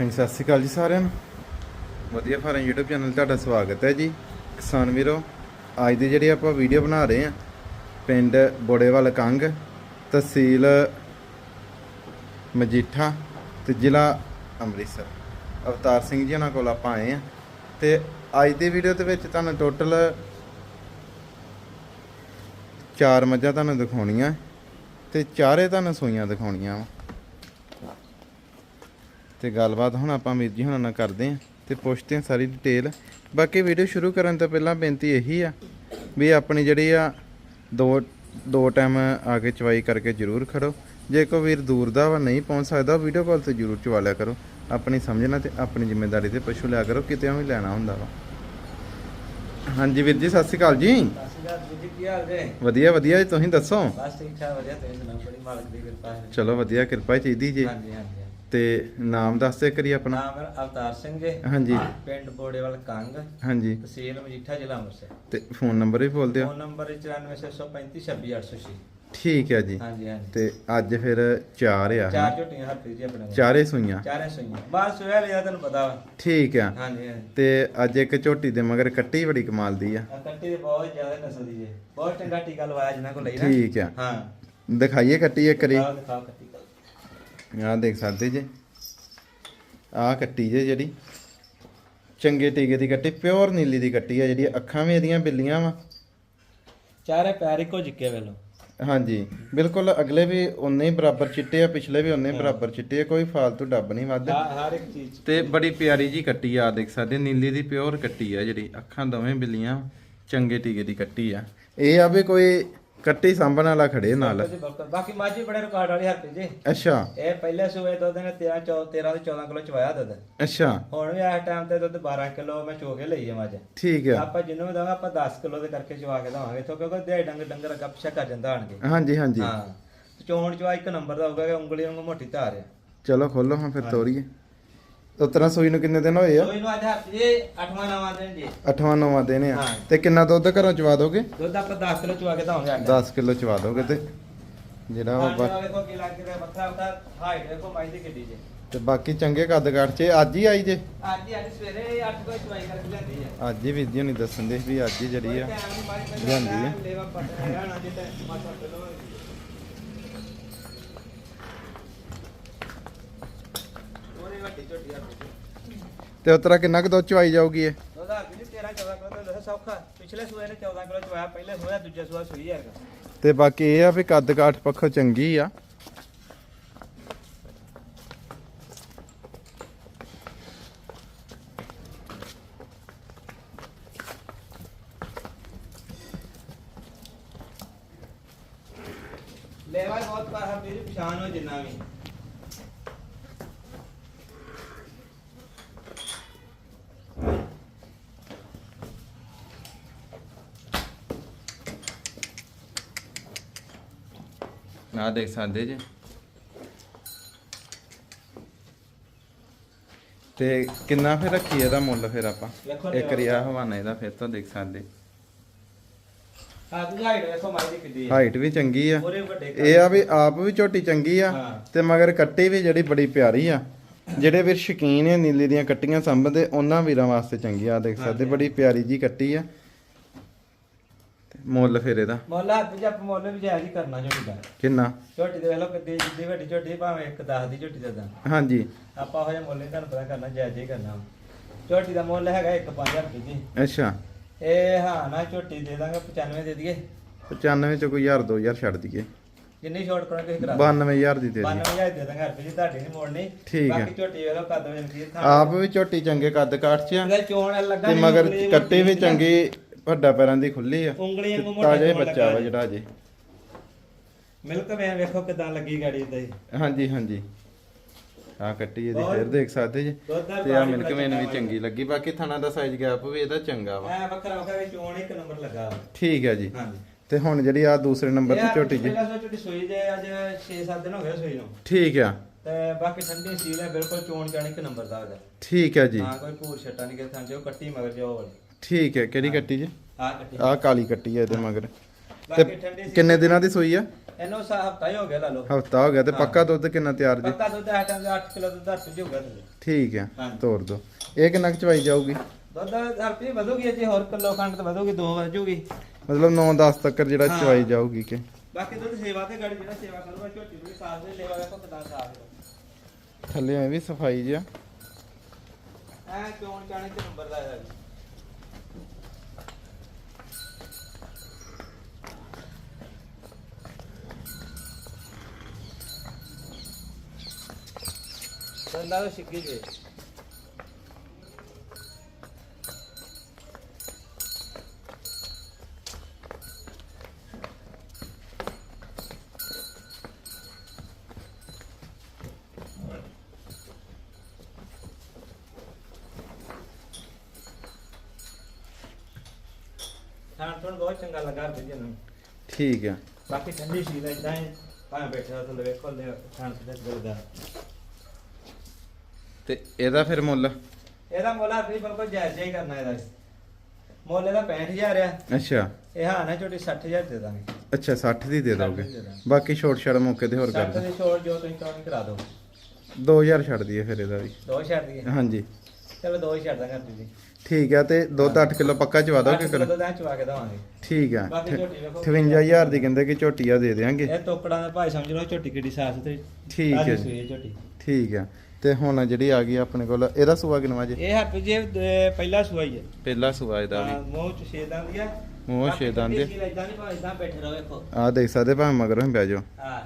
ਹਾਂਜੀ, ਸਤਿ ਸ਼੍ਰੀ ਅਕਾਲ ਜੀ ਸਾਰਿਆਂ ਨੂੰ। ਵਧੀਆ ਫਾਰਮ YouTube ਚੈਨਲ ਤੁਹਾਡਾ ਸਵਾਗਤ ਹੈ ਜੀ। ਕਿਸਾਨ ਵੀਰੋ, ਅੱਜ ਦੀ ਜਿਹੜੀ ਆਪਾਂ ਵੀਡੀਓ ਬਣਾ ਰਹੇ ਹਾਂ, ਪਿੰਡ ਬੋੜੇਵਾਲ ਕੰਗ, ਤਹਿਸੀਲ ਮਜੀਠਾ ਤੇ ਜ਼ਿਲ੍ਹਾ ਅੰਮ੍ਰਿਤਸਰ। ਅਵਤਾਰ ਸਿੰਘ ਜੀ ਉਹਨਾਂ ਕੋਲ ਆਪਾਂ ਆਏ ਹਾਂ ਤੇ ਅੱਜ ਦੀ ਵੀਡੀਓ ਦੇ ਵਿੱਚ ਤੁਹਾਨੂੰ ਟੋਟਲ ਚਾਰ ਮੱਝਾਂ ਤੁਹਾਨੂੰ ਦਿਖਾਉਣੀਆਂ ਤੇ ਚਾਰੇ ਤੁਹਾਨੂੰ ਸੂਈਆਂ ਦਿਖਾਉਣੀਆਂ ਵਾ। ਤੇ ਗੱਲਬਾਤ ਹੁਣ ਆਪਾਂ ਵੀਰ ਜੀ ਹੁਣਾਂ ਨਾਲ ਕਰਦੇ ਆਂ ਤੇ ਪੁੱਛਦੇ ਆਂ ਸਾਰੀ ਡਿਟੇਲ ਬਾਕੀ ਵੀਡੀਓ ਸ਼ੁਰੂ ਕਰਨ ਤੋਂ ਪਹਿਲਾਂ ਬੇਨਤੀ ਇਹੀ ਆ ਵੀ ਆਪਣੀ ਜਿਹੜੀ ਆ ਦੋ ਦੋ ਟਾਈਮ ਆ ਕੇ ਚਵਾਈ ਕਰਕੇ ਜ਼ਰੂਰ ਖੜੋ। ਜੇ ਕੋਈ ਵੀਰ ਦੂਰ ਦਾ ਵਾ ਨਹੀਂ ਪਹੁੰਚ ਸਕਦਾ ਵੀਡੀਓ ਕਾਲ ਤੇ ਜ਼ਰੂਰ ਚਵਾ ਲਿਆ ਕਰੋ। ਆਪਣੀ ਸਮਝਣਾ ਤੇ ਆਪਣੀ ਜ਼ਿੰਮੇਵਾਰੀ ਤੇ ਪਸ਼ੂ ਲਿਆ ਕਰੋ ਕਿਤੇ ਵੀ ਲੈਣਾ ਹੁੰਦਾ ਵਾ। ਹਾਂਜੀ ਵੀਰ ਜੀ ਸਤਿ ਸ਼੍ਰੀ ਅਕਾਲ ਜੀ। ਸਤਿ ਸ਼੍ਰੀ ਅਕਾਲ ਵੀਰ ਜੀ ਕੀ ਹਾਲ ਜੇ? ਵਧੀਆ ਵਧੀਆ ਜੀ ਤੁਸੀਂ ਦੱਸੋ? ਬਸ ਠੀਕ ਠਾਕ ਵਧੀਆ ਤੁਸੀਂ ਸੁਣਾਓ? ਬੜੀ ਮਾਲਕ ਦੀ ਕਿਰਪਾ ਹੈ। ਚਲੋ ਵਧੀਆ ਕਿਰਪਾ ਚਾਹੀਦੀ ਜੀ। ਹਾਂਜੀ ਹਾਂਜੀ ਤੇ ਨਾਮ ਦੱਸ ਦੇ ਕਰੀ ਆਪਣਾ। ਨਾਮ ਹੈ ਅਵਤਾਰ ਸਿੰਘ ਜੀ ਹਾਂਜੀ। ਪਿੰਡ ਬੋੜੇਵਾਲ ਕੰਗ। ਹਾਂਜੀ। ਤਹਿਸੀਲ ਮਜੀਠਾ ਜ਼ਿਲ੍ਹਾ ਅੰਮ੍ਰਿਤਸਰ। ਤੇ ਫੋਨ ਨੰਬਰ ਵੀ ਬੋਲ ਦਿਓ। ਫੋਨ ਨੰਬਰ 9465362806 ਠੀਕ ਹੈ ਜੀ। ਹਾਂਜੀ ਹਾਂਜੀ। ਤੇ ਅੱਜ ਫਿਰ ਚਾਰ ਆ ਚਾਰ? ਝੋਟੀਆਂ ਹੱਥ ਜੀ ਆਪਣੇ। ਚਾਰੇ ਸੂਈਆਂ। ਚਾਰੇ ਸੂਈਆਂ। ਬਸ ਸੋਇਆ ਲਿਆ ਤੈਨੂੰ ਪਤਾ ਵਾ। ਠੀਕ ਆ। ਹਾਂਜੀ ਤੇ ਅੱਜ ਇੱਕ ਝੋਟੀ ਦੇ ਮਗਰ ਕੱਟੀ ਬੜੀ ਕਮਾਲ ਦੀ ਆ। ਕੱਟੀ ਦੇ ਬਹੁਤ ਜ਼ਿਆਦਾ ਨਸਲ ਦੀ ਜੇ ਬਹੁਤ ਚੰਗਾ ਟੀਕਾ ਲਵਾਇਆ ਜਿਨ੍ਹਾਂ ਕੋਲ ਲਈ ਨਾ। ਠੀਕ ਆ। ਹਾਂ। ਦਿਖਾਈਏ ਕੱਟੀ ਇੱਕ ਦਿਖਾਓ ਦਿਖਾਓ ਕੱਟੀ। ਆਹ ਦੇਖ ਸਕਦੇ ਜੇ। ਆਹ ਕੱਟੀ ਜੇ ਜਿਹੜੀ। ਚੰਗੇ ਟੀਕੇ ਦੀ ਕੱਟੀ ਪਿਓਰ ਨੀਲੀ ਦੀ ਕੱਟੀ ਆ ਜਿਹੜੀ ਅੱਖਾਂ ਵੀ ਇਹਦੀਆਂ ਬਿੱਲੀਆਂ ਵਾ। ਚਾਰੇ ਪੈਰ ਇੱਕੋ ਜਿੱਕੇ ਵੇਲੋ ਹਾਂਜੀ ਬਿਲਕੁਲ ਅਗਲੇ ਵੀ ਉਨੇ ਹੀ ਬਰਾਬਰ ਚਿੱਟੇ ਆ ਪਿਛਲੇ ਵੀ ਉਨੇ ਹੀ ਬਰਾਬਰ ਚਿੱਟੇ ਆ ਕੋਈ ਫਾਲਤੂ ਡੱਬ ਨਹੀਂ ਵੱਧ। ਹਰ ਇੱਕ ਚੀਜ਼ ਤੇ ਬੜੀ ਪਿਆਰੀ ਜੀ ਕੱਟੀ ਆ ਦੇਖ ਸਕਦੇ ਨੀਲੀ ਦੀ ਪਿਓਰ ਕੱਟੀ ਆ ਜਿਹੜੀ ਅੱਖਾਂ ਦੋਵੇਂ ਬਿੱਲੀਆਂ ਚੰਗੇ ਟੀਕੇ ਦੀ ਕੱਟੀ ਆ। ਇਹ ਆ ਵੀ ਕੋਈ ਕੱਟੀ ਸਾਂਭਣ ਵਾਲਾ ਖੜੇ ਨਾਲ। ਬਿਲਕੁਲ। ਬਾਕੀ ਮਾਝੀ ਬੜੇ ਰਿਕਾਰਡ ਵਾਲੀ ਹਰਪੀ ਜੀ। ਅੱਛਾ। ਇਹ ਪਹਿਲੇ ਸੂਏ ਦੁੱਧ ਨੇ 13 14 13 ਤੇ 14 ਕਿਲੋ ਚਵਾਇਆ ਦੁੱਧ। ਅੱਛਾ। ਹੁਣ ਵੀ ਇਸ ਟਾਈਮ ਤੇ ਦੁੱਧ 12 ਕਿਲੋ ਮੈਂ ਚੋ ਕੇ ਲਈ ਆ ਮੱਝ। ਠੀਕ ਆ। ਆਪਾਂ ਜਿੰਨੂੰ ਵੀ ਦਵਾਂਗੇ ਆਪਾਂ 10 ਕਿਲੋ ਦੇ ਕਰਕੇ ਚਵਾ ਕੇ ਦਵਾਂਗੇ ਇੱਥੋਂ ਕਿਉਂਕਿ ਦਿਹਾੜੀ ਡੰਗ ਡੰਗਰ ਅੱਗਾ ਪਿੱਛਾ ਕਰ ਜਾਂਦਾ ਆਣਗੇ ਹਾਂਜੀ ਹਾਂਜੀ। ਹਾਂ। ਤੇ ਚੋਣ ਚਵਾ ਇੱਕ ਨੰਬਰ ਦਾ ਹੋਊਗਾ ਕਿ ਉਂਗਲੀ ਵਾਂਗੂ ਮੋਟੀ ਧਾਰ ਆ। ਚਲੋ ਖੋਲੋ ਹਾਂ ਫਿਰ ਤੋਰੀਏ। ਉਤਰਾ ਸੂਈ ਨੂੰ ਕਿੰਨੇ ਦਿਨ ਹੋਏ ਆ? ਸੋ ਇਹਨੂੰ ਅੱਜ ਜੀ 8ਵਾਂ ਨਵਾਂ ਦਿਨ ਜੀ। ਅੱਠਵਾਂ ਨੌਵਾਂ ਦਿਨ ਆ। ਹਾਂ। ਤੇ ਕਿੰਨਾ ਦੁੱਧ ਘਰੋਂ ਚਵਾ ਦੋਗੇ? ਦੁੱਧ ਆਪਾਂ 10 ਕਿਲੋ ਚਵਾ ਕੇ ਦਵਾਂਗੇ ਅੱਜ 10 ਕਿਲੋ ਚਵਾ ਦੋਗੇ ਤੇ ਜਿਹੜਾ ਹਾਂ ਉਹ ਬਾ- ਵੇਖੋ ਕੀ ਲੱਗ ਰਿਹਾ ਬੱਕਰਾ ਉਹਦਾ ਹਾਈਟ ਦੇਖੋ ਮਾਈ ਦੀ ਕਿੱਡੀ ਜੇ। ਤੇ ਬਾਕੀ ਚੰਗੇ ਕੱਦ ਕਾਠ ਚ ਅੱਜ ਹੀ ਆਈ ਜੇ? ਅੱਜ ਹੀ ਅੱਜ ਸਵੇਰੇ 8 ਵਜੇ ਚਵਾਈ ਕਰਕੇ ਲਿਆਂਦੀ ਆ। ਅੱਜ ਹੀ ਵੀਡੀਓ ਨਹੀਂ ਦੱਸਣ ਦੇ ਵੀ ਅੱਜ ਹੀ ਜਿਹੜੀ ਆ ਲਿਆਂਦੀ ਆ। ਲੇਵਾ ਪੱਟ ਰਿਹਾ ਨਾ ਜਿੱਤੇ ਮਾਸਾ ਉਹਨੇ ਵੱਡੀ ਝੋਟੀ ਆ ਤੇ ਉਤਰਾ ਕਿੰਨਾ ਕੁ ਦੁੱਧ ਚਵਾਈ ਜਾਊਗੀ ਇਹ? ਉਹਦਾ ਵੀ 13 14 ਕਿਲੋ ਦਾ ਸੌਖਾ। ਪਿਛਲੇ ਸੂਏ ਨੇ 14 ਕਿਲੋ ਚਵਾਇਆ ਪਹਿਲੇ ਸੂਆ ਦੂਜੇ ਸੂਆ ਸੂਈ ਹੈਗਾ। ਤੇ ਬਾਕੀ ਇਹ ਆ ਵੀ ਕੱਦ ਕਾਠ ਪੱਖੋਂ ਚੰਗੀ ਆ। ਲੇਵਾ ਬਹੁਤ ਪਰ ਹੈ ਮੇਰੀ ਪਛਾਣ ਹੋ ਜਿੰਨਾ ਵੀ। ਆ ਦੇਖ ਸਕਦੇ ਜੇ। ਤੇ ਕਿੰਨਾ ਫਿਰ ਰੱਖੀ ਇਹਦਾ ਮੁੱਲ ਫਿਰ ਆਪਾਂ? ਇੱਕ ਰਿਆ ਹਵਾਨਾ ਇਹਦਾ ਫਿਰ ਤੋਂ ਦੇਖ ਸਕਦੇ। ਹਾਈਟ ਵੀ ਚੰਗੀ ਆ। ਇਹ ਆ ਵੀ ਆਪ ਵੀ ਝੋਟੀ ਚੰਗੀ ਆ। ਤੇ ਮਗਰ ਕੱਟੀ ਵੀ ਜਿਹੜੀ ਬੜੀ ਪਿਆਰੀ ਆ। ਜਿਹੜੇ ਵੀਰ ਸ਼ਕੀਨ ਆ ਨੀਲੀ ਦੀਆਂ ਕੱਟੀਆਂ ਸੰਭਦੇ ਉਹਨਾਂ ਵੀਰਾਂ ਵਾਸਤੇ ਚੰਗੀ ਆ। ਦੇਖ ਸਕਦੇ। ਬੜੀ ਪਿਆਰੀ ਜੀ ਕੱਟੀ ਆ। ਮੁੱਲ ਫਿਰ ਇਹਦਾ। ਮੁੱਲ ਹੱਥ ਜੀ ਆਪਾਂ ਮੁੱਲ ਵੀ ਜਾਇਜ਼ ਹੀ ਕਰਨਾ ਝੋਟੀ ਦਾ। ਕਿੰਨਾ? ਝੋਟੀ ਦੇ ਵੇਖੋ ਕਿੱਡੀ ਜਿੱਡੀ ਵੱਡੀ ਝੋਟੀ ਭਾਵੇਂ ਇੱਕ 10 ਦੀ ਝੋਟੀ ਦਾ ਹਾਂਜੀ। ਆਪਾਂ ਹੋਇਆ ਮੁੱਲ ਤੁਹਾਨੂੰ ਪਤਾ ਕਰਨਾ ਜਾਇਜ਼ ਹੀ ਕਰਨਾ। ਝੋਟੀ ਦਾ ਮੁੱਲ ਹੈਗਾ 1.5000 ਰੁਪਏ ਜੀ। ਅੱਛਾ। ਇਹ ਹਾਂ ਨਾ ਝੋਟੀ ਦੇ ਦਾਂਗੇ 95 ਦੇ ਦਈਏ। 95 ਚ ਕੋਈ 1000 2000 ਛੱਡ ਦਈਏ। ਜਿੰਨੀ ਛੋਟ ਕਰੋ ਤੁਸੀਂ ਕਰਾ ਦਿਓ। 92000 ਦੀ ਦੇ ਦੀ 92000 ਦੇ ਦਾਂਗੇ ਰੁਪਏ ਜੀ ਤੁਹਾਡੀ ਨਹੀਂ ਮੋੜਨੀ। ਠੀਕ ਹੈ। ਬਾਕੀ ਝੋਟੀ ਵੇਖੋ ਕਦ ਵਜਨ ਕੀ ਥਾਂ ਆਪ ਵੀ ਝੋਟੀ ਚੰਗੇ ਕੱਦ ਕਾਠ ਚ ਆ। ਚੋਣ ਲੱਗਾ ਤੇ ਮਗਰ ਕੱਟੀ ਵੀ ਚੰਗੀ ਵੱਡਾ ਪੈਰਾਂ ਦੀ ਖੁੱਲੀ ਆ। ਉਂਗਲੀਆਂ ਮੋਟਾ ਤਾਜ਼ਾ ਹੀ ਚੋਣ ਬੱਚਾ ਵਾ ਜਿਹੜਾ ਅਜੇ। ਮਿਲਕ ਮੈਂ ਵੇਖੋ ਕਿਦਾਂ ਲੱਗੀ ਗਾੜੀ ਤੇ ਹਾਂਜੀ ਹਾਂਜੀ। ਆ ਕੱਟੀ ਇਹਦੀ ਫਿਰ ਦੇਖ ਸਕਦੇ ਜੀ। ਤੇ ਆ ਮਿਲਕ ਮੈਨ ਵੀ ਚੰਗਾ ਲੱਗੀ। ਬਾਕੀ ਥਣਾ ਦਾ ਸਾਈਜ਼ ਗੈਪ ਵੀ ਇਹਦਾ ਚੰਗਾ ਵਾ। ਐ ਵੱਖਰਾ ਵੱਖਰਾ ਵਿੱਚ ਚੋਣ ਇੱਕ ਨੰਬਰ ਲੱਗਾ। ਠੀਕ ਹੈ ਜੀ। ਹਾਂਜੀ। ਤੇ ਹੁਣ ਜਿਹੜੀ ਆ ਦੂਸਰੇ ਨੰਬਰ ਤੇ ਝੋਟੀ ਜੀ। ਪਹਿਲਾਂ ਸੋ ਝੋਟੀ ਸੂਈ ਜੇ ਅੱਜ 6-7 ਦਿਨ ਹੋ ਗਏ ਸੂਈ ਨੂੰ। ਠੀਕ ਆ। ਤੇ ਬਾਕੀ ਠੰਡੀ ਸੀਲ ਹੈ ਬਿਲਕੁਲ ਚੋਣ ਚਾਣੀ ਇੱਕ ਨੰਬਰ ਦਾ ਉਹਦਾ ਠੀਕ ਹੈ ਜੀ। ਹਾਂ ਕੋਈ ਭੂਰ ਛੱਟਾ ਨਹੀਂ ਕਿ ਥਾਂ ਜੋ ਕੱਟੀ ਮਗਰ ਜੋ ਵਾਲੀ ਠੀਕ ਹੈ ਕਿਹੜੀ ਕੱਟੀ ਜੀ? ਆ ਕੱਟੀ। ਆ ਕਾਲੀ ਕੱਟੀ ਹੈ ਇਹਦੇ ਮਗਰ। ਬਾਕੀ ਠੰਡੀ ਸੀ। ਕਿੰਨੇ ਦਿਨਾਂ ਦੀ ਸੂਈ ਆ? ਇਹਨੂੰ ਸਾ ਹਫਤਾ ਹੀ ਹੋ ਗਿਆ ਲਾ ਲਓ। ਹਫਤਾ ਹੋ ਗਿਆ ਤੇ ਹਾਂ। ਪੱਕਾ ਦੁੱਧ ਕਿੰਨਾ ਤਿਆਰ ਜੀ? ਪੱਕਾ ਦੁੱਧ ਆਟਾ ਦਾ 8 ਕਿਲੋ ਦੁੱਧ ਹੱਥ ਜੂਗਾ ਥੱਲੇ ਠੀਕ ਹਾਂਜੀ। ਤੋੜ ਦੋ। ਇਹ ਕਿੰਨਾ ਕੁ ਚਵਾਈ ਜਾਊਗੀ? ਦੁੱਧ ਹਰਪੀ ਵਧੂਗੀ ਜੇ ਹੋਰ ਕਿਲੋ ਖੰਡ ਤੇ ਵਧੂਗੀ ਦੋ ਵਧੂਗੀ ਮਤਲਬ 9-10 ਤੱਕ ਜਿਹੜਾ ਹਾਂ। ਚਵਾਈ ਜਾਊਗੀ ਕਿ? ਬਾਕੀ ਦੁੱਧ ਸੇਵਾ ਤੇ ਗਾੜੀ ਜਿਹੜਾ ਸੇਵਾ ਕਰੂਗਾ ਝੋਟੀ ਨੂੰ ਵੀ ਸਾਫ਼ ਦੇ ਸੇਵਾ ਵੇਖੋ ਕਿਦਾਂ ਸਾਫ਼ ਹੈ। ਥੱਲੇ ਐ ਵੀ ਸਫ਼ਾਈ ਜਿਆ ਐ ਚੋਣ ਚਾਣੇ ਚ ਨੰਬਰ ਦਾ ਤੋਂ ਜੇ। ਖਾਣ ਤੋਂ ਬਹੁਤ ਚੰਗਾ ਲੱਗਾ ਰੁਪਏ ਨੂੰ ਠੀਕ ਆ ਬਾਕੀ ਠੰਡੀ ਸੀ ਦਾ ਇਦਾਂ ਹੀ ਭਾਵੇਂ ਬੈਠੇ ਹੋ ਥੱਲੇ ਵੇਖੋ ਲੈ ਖਾਣ ਤੇ ਇਹਦਾ ਫਿਰ ਮੁੱਲ? ਇਹਦਾ ਮੁੱਲ ਵੀ ਬਿਲਕੁਲ ਜਾਇਜ਼ ਜਿਹਾ ਹੀ ਕਰਨਾ ਇਹਦਾ। ਮੁੱਲ ਇਹਦਾ 65000 ਆ। ਅੱਛਾ। ਇਹ ਹਾਂ ਨਾ ਛੋਟੀ 60000 ਦੇ ਦਾਂਗੇ। ਅੱਛਾ 60 ਦੀ ਦੇ 60 ਦੋਗੇ। ਦੀ ਦੇ ਦਾਂਗੇ। ਬਾਕੀ ਛੋਟ ਛੜ ਮੌਕੇ ਤੇ ਹੋਰ ਕਰ 60 ਦੇ ਦੀ ਛੋੜ ਜੋ ਤੁਸੀਂ ਕਰਾ ਦਿਓ। 2000 ਛੱਡ ਦਈਏ ਫਿਰ ਇਹਦਾ ਵੀ। ਦੋ ਛੱਡ ਦਈਏ। ਹਾਂਜੀ। ਚਲੋ ਦੋ ਹੀ ਛੱਡ ਦਾਂਗੇ ਤੁਸੀਂ ਠੀਕ ਆ ਤੇ ਦੁੱਧ 8 ਕਿਲੋ ਪੱਕਾ ਚਵਾ ਦੋਗੇ ਕਿਲੋ ਕਰ ਦਾ ਚਵਾ ਕੇ ਦਵਾਂਗੇ। ਠੀਕ ਆ। ਬਾਕੀ ਝੋਟੀ ਵੇਖੋ। 58000 ਦੀ ਕਹਿੰਦੇ ਕਿ ਝੋਟੀਆ ਦੇ ਦੇਾਂਗੇ ਇਹ ਟੋਕੜਾਂ ਦਾ ਭਾਈ ਸਮਝ ਲਓ ਝੋਟੀ ਕਿੱਡੀ ਸਾਫ਼ ਤੇ ਠੀਕ ਹੈ ਝੋਟੀ। ਠੀਕ ਆ। ਤੇ ਹੁਣ ਜਿਹੜੀ ਆ ਗਈ ਆਪਣੇ ਕੋਲ ਇਹਦਾ ਸੂਆ ਕਿਨਵਾ ਜੇ? ਇਹ ਹੱਥ ਜੇ ਪਹਿਲਾ ਸੂਆ ਹੀ ਹੈ ਪਹਿਲਾ ਸੂਆ ਇਹਦਾ ਵੀ। ਮੂੰਹ ਚ ਛੇਦਾਂ ਦੀ ਆ। ਮੂੰਹ ਛੇਦਾਂ ਦੀ। ਆ ਦੇਖ ਸਕਦੇ ਭਾਵੇਂ ਮਗਰੋਂ ਹੀ ਬਹਿ ਜਾਓ। ਹਾਂ।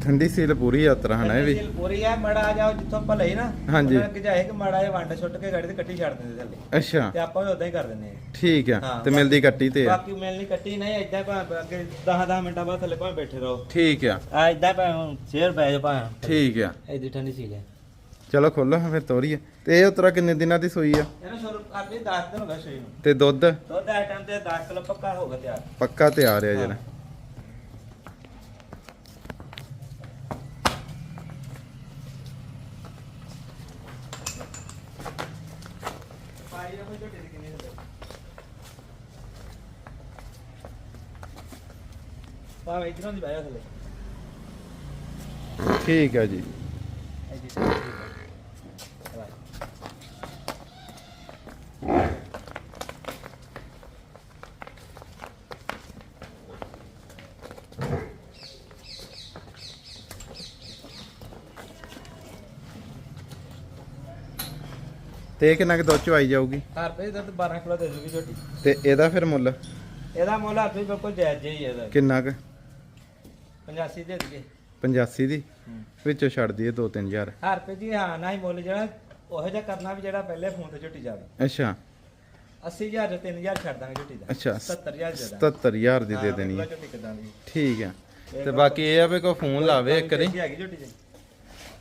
ਠੰਡੀ ਸੀਲ ਪੂਰੀ ਯਾਤਰਾ ਹਨਾ ਇਹ ਵੀ। ਦਿਲ ਪੂਰੀ ਆ ਮੜਾ ਆ ਜਾਓ ਜਿੱਥੋਂ ਆਪਾਂ ਲਈ ਨਾ ਹਾਂਜੀ। ਉਹਨਾਂ ਨੇ ਕਿਹਾ ਕਿ ਮੜਾ ਇਹ ਵੰਡ ਸੁੱਟ ਕੇ ਗਾੜੀ ਤੇ ਕੱਟੀ ਛੱਡ ਦਿੰਦੇ ਥੱਲੇ। ਅੱਛਾ। ਤੇ ਆਪਾਂ ਵੀ ਉਦਾਂ ਹੀ ਕਰ ਦਿੰਦੇ ਆ। ਠੀਕ ਆ ਹਾਂ, ਤੇ ਮਿਲਦੀ ਕੱਟੀ ਤੇ ਆ। ਬਾਕੀ ਮਿਲਣੀ ਕੱਟੀ ਨਹੀਂ ਇਦਾਂ ਭਾਵੇਂ ਅੱਗੇ 10 10 ਮਿੰਟਾਂ ਬਾਅਦ ਥੱਲੇ ਭਾਵੇਂ ਬੈਠੇ ਰਹੋ। ਠੀਕ ਆ। ਆ ਇਦਾਂ ਭਾਵੇਂ ਸ਼ੇਰ ਪੈ ਜਾ ਭਾਵੇਂ। ਠੀਕ ਆ। ਇਦੀ ਠੰਡੀ ਸੀ ਲੈ ਚਲੋ ਖੋਲੋ ਫਿਰ ਤੋਰੀਏ। ਤੇ ਇਹ ਉਤਰਾ ਕਿੰਨੇ ਦਿਨਾਂ ਦੀ ਸੂਈ ਆ? ਇਹਨੂੰ ਸਰ ਆਪਣੀ 10 ਦਿਨ ਹੋ ਗਏ ਸੂਈ ਨੂੰ। ਤੇ ਦੁੱਧ? ਦੁੱਧ ਆ ਟਾਈਮ ਤੇ 10 ਕਿਲੋ ਪੱਕਾ ਹੋਗਾ ਤਿਆਰ। ਪੱਕਾ ਤਿਆਰ ਆ ਜਿਹੜਾ ਪਾਈ ਆ ਕੋਈ ਝੋਟੀ ਦੀ ਕਿੰਨੀ ਹੁੰਦੀ ਭਾਵੇਂ ਇਧਰੋਂ ਦੀ ਬਾਇਆ ਥੱਲੇ। ਠੀਕ ਆ ਜੀ। ਤੇ ਇਹ ਕਿੰਨਾ ਕੁ ਦੁੱਧ ਆਈ ਜਾਊਗੀ? ਹਰ ਰੁਪਏ ਦੁੱਧ 12 ਕਿਲੋ ਦੇ ਦੂਗੀ ਝੋਟੀ ਤੇ ਇਹਦਾ ਫਿਰ ਮੁੱਲ? ਇਹਦਾ ਮੁੱਲ ਹਰ ਰੁਪਏ ਬਿਲਕੁਲ ਜਾਇਜ਼ ਜਿਹਾ ਹੀ ਹੈ ਇਹਦਾ। ਕਿੰਨਾ ਕੁ? 85 ਦੇ ਦਈਏ। 85 ਦੀ? ਵਿੱਚੋਂ ਛੱਡ ਦਈਏ 2-3000 ਹਰ ਰੁਪਏ ਜੀ ਹਾਂ ਨਾ ਹੀ ਮੁੱਲ ਜਿਹੜਾ ਉਹੋ ਜਿਹਾ ਕਰਨਾ ਵੀ ਜਿਹੜਾ ਪਹਿਲੇ ਫੋਨ ਤੇ ਝੋਟੀ ਜਾਵੇ। ਅੱਛਾ। 80000 ਤੇ 3000 ਛੱਡ ਦਾਂਗੇ ਝੋਟੀ ਦਾ। ਅੱਛਾ 70000 ਦੇ ਦਾਂਗੇ। 77000 ਦੀ ਦੇ ਹਾਂ, ਦੇਣੀ ਹੈ ਠੀਕ ਆ। ਤੇ ਬਾਕੀ ਇਹ ਆ ਵੀ ਕੋਈ ਫੋਨ ਲਾਵੇ ਇੱਕ ਦੀ।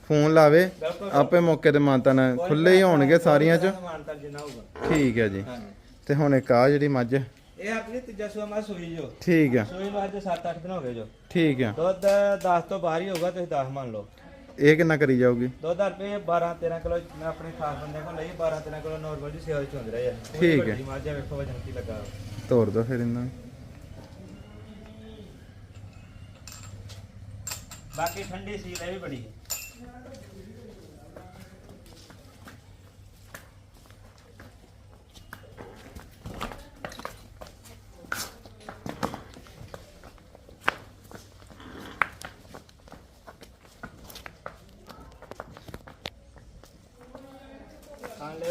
ਫੋਨ ਲਾਵੇ। ਆਪੇ ਮੌਕੇ ਤੇ ਮਾਨਤਾ ਨਾਲ ਖੁੱਲੇ ਹੀ ਹੋਣਗੇ ਸਾਰੀਆਂ ਚ। ਠੀਕ ਹੈ ਜੀ। ਤੇ ਹੁਣ ਇੱਕ ਆ ਜਿਹੜੀ ਮੱਝ। ਇਹ ਆਪਣੀ ਤੀਜਾ ਸੂਆ ਮਾ ਸੂਈ ਜੋ। ਠੀਕ ਆ। ਸੂਈ ਨੂੰ ਅੱਜ 7-8 ਦਿਨ ਹੋ ਗਏ ਜੋ। ਠੀਕ ਆ। ਦੁੱਧ 10 ਤੋਂ ਬਾਹਰ ਹੀ ਹੋਊਗਾ ਤੁਸੀਂ 10 ਮੰਨ ਲਓ। ਇਹ ਕਿੰਨਾ ਕਰੀ ਜਾਊਗੀ? ਦੁੱਧ ਰੁਪਏ 12-13 ਕਿਲੋ ਮੈਂ ਆਪਣੇ ਖਾਸ ਬੰਦੇ ਕੋਲ ਲਈ 12-13 ਕਿਲੋ ਨੋਰਮਲ ਜੀ ਸੇਵਾ ਚ ਹੁੰਦੇ ਰਹੇ ਆ। ਠੀਕ ਹੈ। ਮਾਝਾ ਵੇਖੋ ਵਜਨ ਕੀ ਲੱਗਾ। ਤੋੜ ਦੋ ਫਿਰ ਇਹਨਾਂ ਬਾਕੀ ਠੰਡੀ ਸੀ ਇਹ ਵੀ ਬੜੀ।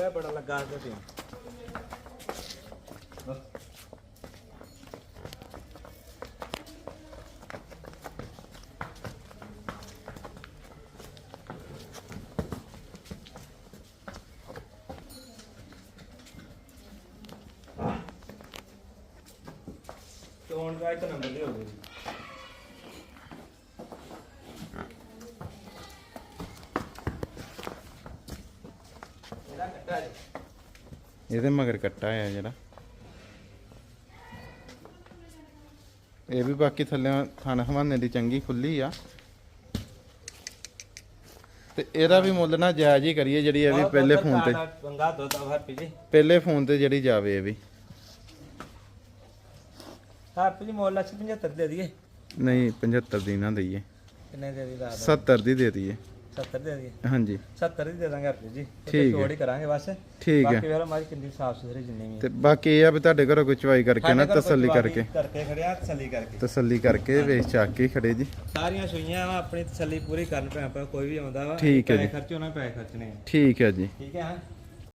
ਖਾਣ ਬੜਾ ਲੱਗਾ ਤੇ ਤੇ ਚੋਣ ਦਾ ਇੱਕ ਨੰਬਰ ਦੇ ਹੋ ਗਏ ਇਹਦਾ ਕੱਟਾ ਜੀ ਇਹਦੇ ਮਗਰ ਕੱਟਾ ਆ ਜਿਹੜਾ। ਇਹ ਵੀ ਬਾਕੀ ਥੱਲੇ ਥਾਣਾ ਹਵਾਨੇ ਦੀ ਚੰਗੀ ਖੁੱਲੀ ਆ। ਤੇ ਇਹਦਾ ਵੀ ਮੁੱਲ ਨਾ ਜਾਇਜ਼ ਹੀ ਕਰੀਏ ਜਿਹੜੀ ਇਹ ਵੀ ਪਹਿਲੇ ਫੋਨ ਤੇ ਬੰਗਾ ਦੋ ਤਾਂ ਹਰ ਪੀਜੀ ਪਹਿਲੇ ਫੋਨ ਤੇ ਜਿਹੜੀ ਜਾਵੇ ਇਹ ਵੀ। ਹਰਪ ਜੀ ਮੁੱਲ ਅੱਛੀ 75 ਦੇ ਦਈਏ। ਨਹੀਂ 75 ਦੀ ਨਾ ਦਈਏ। ਕਿੰਨੇ ਦੇ ਦੀ ਦੱਸ 70 ਦੀ ਦੇ ਦਈਏ। 70 ਦੇ ਦਈਏ ਹਾਂਜੀ। 70 ਦੀ ਦੇ ਦਾਂਗੇ ਹਰਪ ਜੀ। ਠੀਕ ਹੈ। ਛੋੜ ਹੀ ਕਰਾਂਗੇ ਬਸ। ਠੀਕ ਹੈ। ਬਾਕੀ ਵੇਲਾ ਮਾਰੀ ਕਿੰਨੀ ਸਾਫ਼ ਸੁਥਰੀ ਜਿੰਨੀ ਵੀ ਤੇ ਬਾਕੀ ਇਹ ਆ ਵੀ ਤੁਹਾਡੇ ਘਰੋਂ ਕੋਈ ਚਵਾਈ ਕਰਕੇ ਨਾ ਤਸੱਲੀ ਕਰਕੇ। ਕਰਕੇ ਖੜਿਆ ਤਸੱਲੀ ਕਰਕੇ। ਤਸੱਲੀ ਕਰਕੇ ਵੇਚ ਚੱਕ ਕੇ ਖੜੇ ਜੀ। ਸਾਰੀਆਂ ਸੂਈਆਂ ਆਪਣੀ ਤਸੱਲੀ ਪੂਰੀ ਕਰਨ ਪੈ ਆਪਾਂ ਕੋਈ ਵੀ ਆਉਂਦਾ ਵਾ ਠੀਕ ਹੈ ਪੈਸੇ। ਖਰਚੇ ਉਹਨਾਂ ਪੈਸੇ ਖਰਚਣੇ। ਠੀਕ ਹੈ ਜੀ। ਠੀਕ ਹੈ ਹਾਂ।